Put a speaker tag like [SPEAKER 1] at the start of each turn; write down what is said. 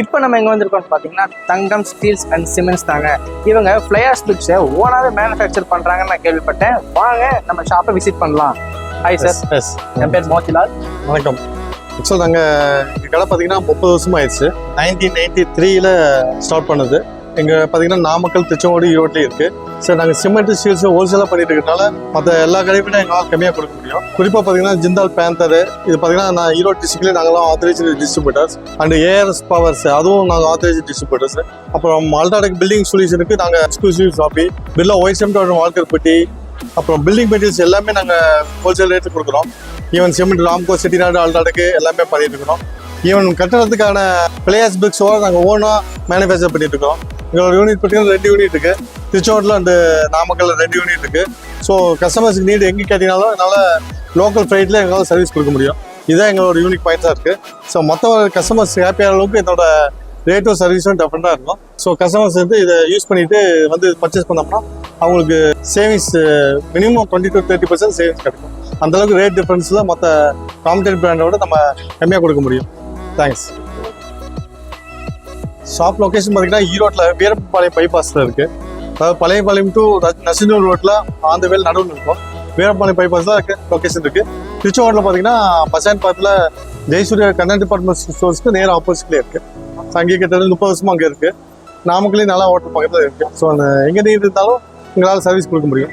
[SPEAKER 1] இப்போ நம்ம எங்கே வந்திருக்கோம்னு பார்த்தீங்கன்னா தங்கம் ஸ்டீல்ஸ் அண்ட் சிமெண்ட்ஸ் தாங்க. இவங்க ஃப்ளையர்ஸ் பிக்ஸை ஓனாகவே மேனுஃபேக்சர் பண்ணுறாங்கன்னு நான் கேள்விப்பட்டேன். வாங்க நம்ம ஷாப்பை விசிட் பண்ணலாம். ஹாய் சார்
[SPEAKER 2] எஸ்
[SPEAKER 1] என் பேர் மோதிலால்.
[SPEAKER 2] வணக்கம். ஆக்சுவல் நாங்கள் எங்கள் கடை பார்த்தீங்கன்னா முப்பது வருஷம் ஆயிடுச்சு. நைன்டீன் நைன்டி த்ரீல ஸ்டார்ட் பண்ணது. எங்கள் பார்த்தீங்கன்னா நாமக்கல் திருச்செங்கோடு ஈரோட்லேயும் இருக்குது சார் நாங்கள் சிமெண்ட் ஸ்டீல்ஸ் ஹோல்சேலாக பண்ணிட்டு இருக்கனால மற்ற எல்லா கடையும் விட எங்களால் கம்மியாக கொடுக்க முடியும். குறிப்பாக பார்த்தீங்கன்னா ஜிந்தால் பேந்தர் இது பார்த்தீங்கன்னா நான் ஈரோடு டிஸ்ட்ரிக்ட்லேயே நாங்களாம் authorised distributors and ARS powers அதுவும் நாங்கள் ஆத்தரைஸ் டிஸ்ட்ரிபியூட்டர்ஸ் அப்புறம் அல்டாடெக் பில்டிங் சொல்யூஷனுக்கு நாங்கள் exclusive shoppe Birla white cement வாழ்க்கைப்பட்டி அப்புறம் பில்டிங் மெட்டீரியல்ஸ் எல்லாமே நாங்கள் ஹோல்சேல் ரேட்டு கொடுக்குறோம். ஈவன் சிமெண்ட் ராம்கோ செட்டிநாடு அல்டாடக்கு எல்லாமே பண்ணிட்டு இருக்கிறோம் ஈவன் கட்டணத்துக்கான பிளேயர்ஸ் பிக்ஸோட நாங்கள் ஓனாக மேனுஃபேக்சர் பண்ணிட்டு எங்களோட யூனிட் பார்த்தீங்கன்னா ரெண்டு யூனிட் இருக்கு. திருச்செங்கோட்டில் அண்ட் நாமக்கல்ல ரெண்டு யூனிட் இருக்கு. ஸோ கஸ்டமர்ஸ்க்கு நீடு எங்கே கேட்டீங்கனாலும் என்னால் லோக்கல் ஃப்ளைட்டில் எங்களால் சர்வீஸ் கொடுக்க முடியும். இதுதான் எங்களோட யூனிக் பாயிண்ட்ஸாக இருக்கு. ஸோ மற்ற கஸ்டமர்ஸ் ஹாப்பியான அளவுக்கு என்னோட ரேட்டும் சர்வீஸும் டிஃப்ரெண்ட்டாக இருக்கும். ஸோ கஸ்டமர்ஸ் வந்து இதை யூஸ் பண்ணிட்டு வந்து பர்ச்சேஸ் பண்ணோம்னா அவங்களுக்கு savings minimum twenty to thirty percent savings கிடைக்கும். அந்தளவுக்கு ரேட் டிஃப்ரென்ஸில் மற்ற காம்படேட் பிராண்டோட நம்ம கம்மியாக கொடுக்க முடியும். தேங்க்ஸ் ஷாப் லொக்கேஷன் பார்த்தீங்கன்னா ஈரோட்டில் வீரப்பாளையம் பைபாஸில் இருக்குது அதாவது பழையபாளையம் டு நசினூர் ரோட்டில் ஆந்த வேல் நடுவில் இருக்கும். வீரப்பாளையம் பைபாஸில் இருக்குது லொக்கேஷன் இருக்குது திருச்செங்கோட்டில் பார்த்தீங்கன்னா பசான் பாத்தில் ஜெயசூர்யா கண்ணன் டிபார்ட்மெண்ட் ஸ்டோர்ஸ்க்கு நேர் ஆப்போசிட்லேயே இருக்குது அங்கே கிட்டத்தட்ட முப்பது வருஷமாக அங்கே இருக்குது நாமக்கல்லையும் நல்லா ஹோட்டல் பக்கத்தில் இருக்குது ஸோ அந்த எங்கே நீர் இருந்தாலும் எங்களால் சர்வீஸ் கொடுக்க முடியும்.